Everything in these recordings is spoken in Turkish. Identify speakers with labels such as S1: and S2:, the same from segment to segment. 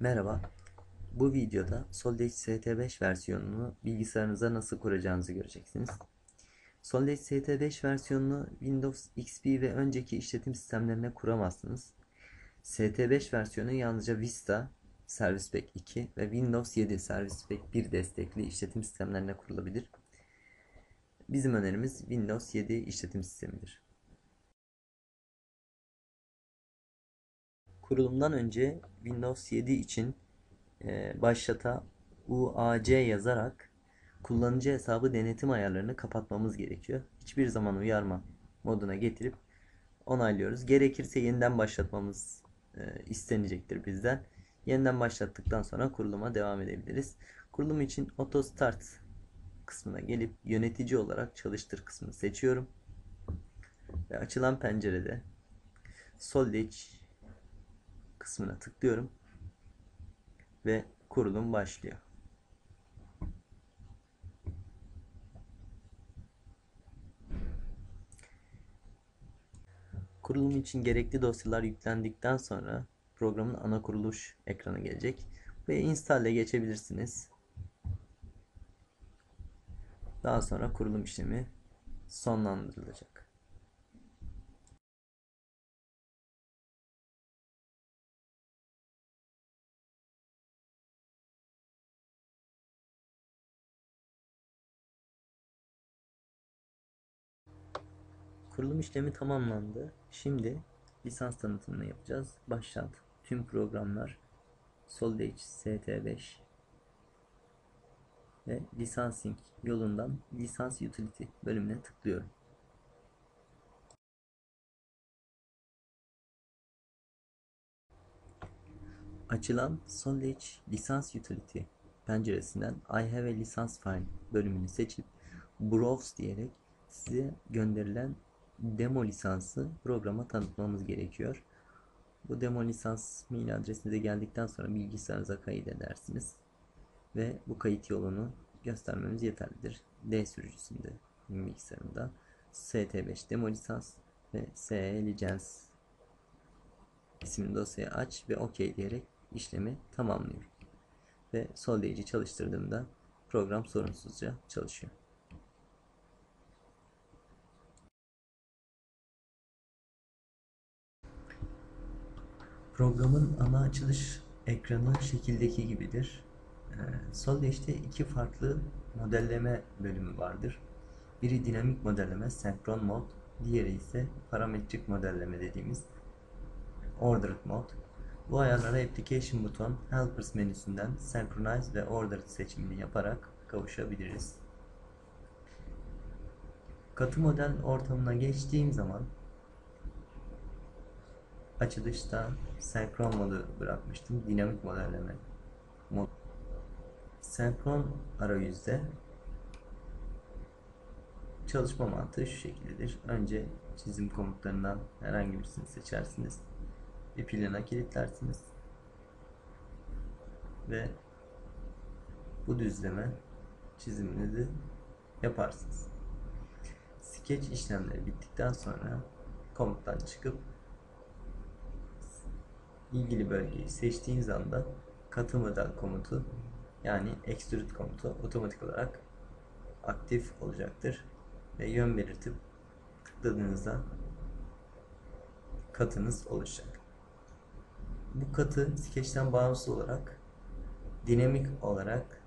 S1: Merhaba. Bu videoda Solid ST5 versiyonunu bilgisayarınıza nasıl kuracağınızı göreceksiniz. Solid ST5 versiyonunu Windows XP ve önceki işletim sistemlerine kuramazsınız. ST5 versiyonu yalnızca Vista, Service Pack 2 ve Windows 7 Service Pack 1 destekli işletim sistemlerine kurulabilir. Bizim önerimiz Windows 7 işletim sistemidir. Kurulumdan önce Windows 7 için e, başlata UAC yazarak kullanıcı hesabı denetim ayarlarını kapatmamız gerekiyor. Hiçbir zaman uyarma moduna getirip onaylıyoruz. Gerekirse yeniden başlatmamız e, istenecektir bizden. Yeniden başlattıktan sonra kuruluma devam edebiliriz. Kurulum için Auto Start kısmına gelip yönetici olarak çalıştır kısmını seçiyorum. Ve açılan pencerede Solid kısmına tıklıyorum ve kurulum başlıyor. Kurulum için gerekli dosyalar yüklendikten sonra programın ana kuruluş ekranı gelecek ve install'e geçebilirsiniz. Daha sonra kurulum işlemi sonlandırılacak. Kurulum işlemi tamamlandı. Şimdi lisans tanıtımını yapacağız. Başlat. Tüm programlar Solid ST5 ve Licensing yolundan Lisans Utility bölümüne tıklıyorum. Açılan Solid Lisans Utility penceresinden I have a license file bölümünü seçip Browse diyerek size gönderilen demo lisansı programa tanıtmamız gerekiyor. Bu demo lisans mail adresinize geldikten sonra bilgisayarınıza kaydedersiniz. Ve bu kayıt yolunu göstermemiz yeterlidir. D sürücüsünde bilgisayarında ST5 demo lisans ve SE License isimli dosyayı aç ve OK diyerek işlemi tamamlıyor. Ve Solid'i çalıştırdığımda program sorunsuzca çalışıyor. Programın ana açılış ekranı şekildeki gibidir. Ee, Solid'de iki farklı modelleme bölümü vardır. Biri dinamik modelleme, senkron mod, diğeri ise parametrik modelleme dediğimiz ordered mod. Bu ayarlara application buton helpers menüsünden synchronize ve ordered seçimini yaparak kavuşabiliriz. Katı model ortamına geçtiğim zaman açılışta senkron modu bırakmıştım. Dinamik modelleme mod. Senkron arayüzde çalışma mantığı şu şekildedir. Önce çizim komutlarından herhangi birisini seçersiniz. Bir plana kilitlersiniz. Ve bu düzleme çiziminizi yaparsınız. Sketch işlemleri bittikten sonra komuttan çıkıp ilgili bölgeyi seçtiğiniz anda katı komutu yani extrude komutu otomatik olarak aktif olacaktır ve yön belirtip tıkladığınızda katınız oluşacak. Bu katı skeçten bağımsız olarak dinamik olarak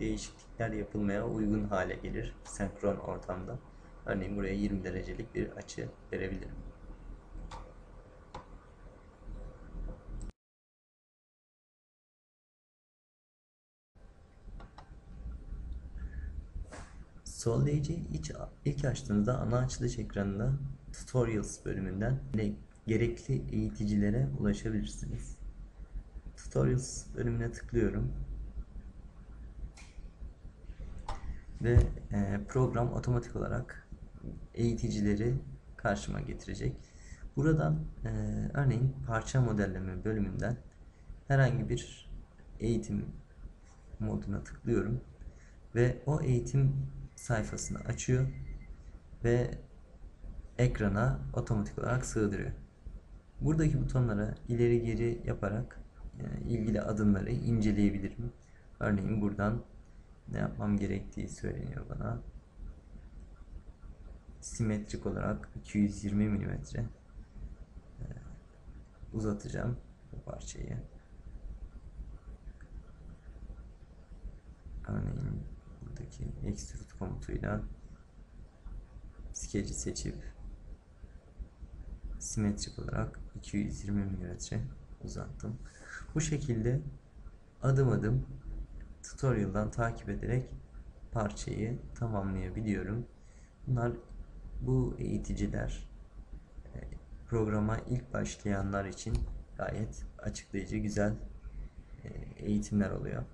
S1: değişiklikler yapılmaya uygun hale gelir senkron ortamda. Örneğin buraya 20 derecelik bir açı verebilirim. Solid'i ilk, ilk açtığınızda ana açılış ekranında Tutorials bölümünden gerekli eğiticilere ulaşabilirsiniz. Tutorials bölümüne tıklıyorum. Ve e, program otomatik olarak eğiticileri karşıma getirecek. Buradan e, örneğin parça modelleme bölümünden herhangi bir eğitim moduna tıklıyorum ve o eğitim sayfasını açıyor ve ekrana otomatik olarak sığdırıyor. Buradaki butonlara ileri geri yaparak e, ilgili adımları inceleyebilirim. Örneğin buradan ne yapmam gerektiği söyleniyor bana. Simetrik olarak 220 milimetre e, uzatacağım bu parçayı. Örneğin buradaki extrude komutuyla skeci seçip simetrik olarak 220 mm uzattım. Bu şekilde adım adım tutorial'dan takip ederek parçayı tamamlayabiliyorum. Bunlar bu eğiticiler e, programa ilk başlayanlar için gayet açıklayıcı güzel e, eğitimler oluyor.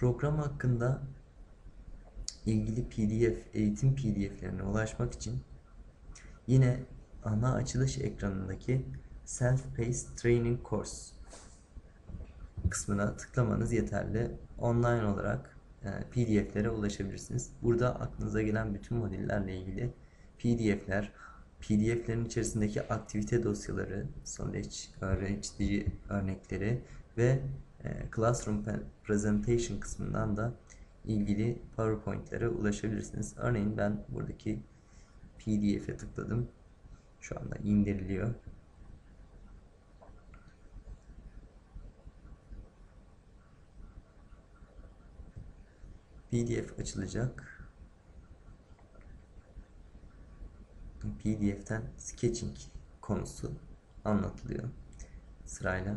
S1: Program hakkında ilgili PDF, eğitim PDF'lerine ulaşmak için yine ana açılış ekranındaki Self-Paced Training Course kısmına tıklamanız yeterli. Online olarak e, PDF'lere ulaşabilirsiniz. Burada aklınıza gelen bütün modüllerle ilgili PDF'ler, PDF'lerin içerisindeki aktivite dosyaları, sonuç öğretici örnekleri ve Classroom Presentation kısmından da ilgili PowerPoint'lere ulaşabilirsiniz. Örneğin ben buradaki PDF'e tıkladım. Şu anda indiriliyor. PDF açılacak. PDF'ten sketching konusu anlatılıyor sırayla.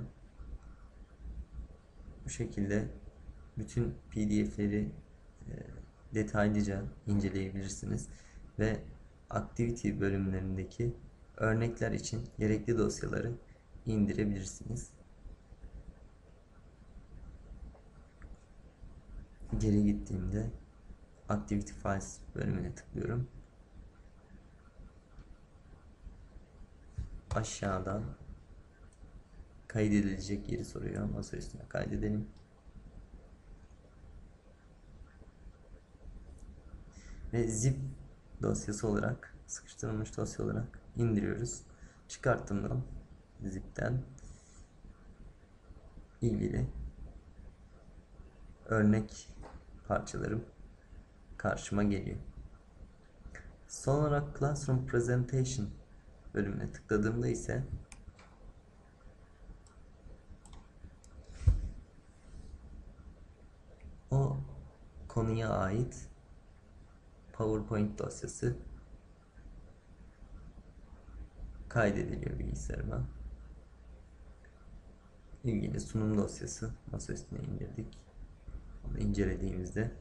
S1: Bu şekilde bütün PDF'leri e, detaylıca inceleyebilirsiniz ve activity bölümlerindeki örnekler için gerekli dosyaları indirebilirsiniz. Geri gittiğimde Activity Files bölümüne tıklıyorum. Aşağıdan kaydedilecek yeri soruyor. Masa üstüne kaydedelim. Ve zip dosyası olarak sıkıştırılmış dosya olarak indiriyoruz. Çıkarttığımda zipten ilgili örnek parçalarım karşıma geliyor. Son olarak Classroom Presentation bölümüne tıkladığımda ise o konuya ait PowerPoint dosyası kaydediliyor bilgisayarıma. İlgili sunum dosyası masa üstüne indirdik. Onu incelediğimizde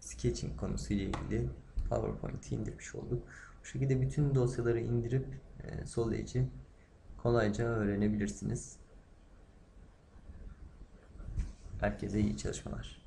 S1: sketching konusu ile ilgili PowerPoint'i indirmiş olduk. Bu şekilde bütün dosyaları indirip e, Solid'i kolayca öğrenebilirsiniz. Herkese iyi çalışmalar.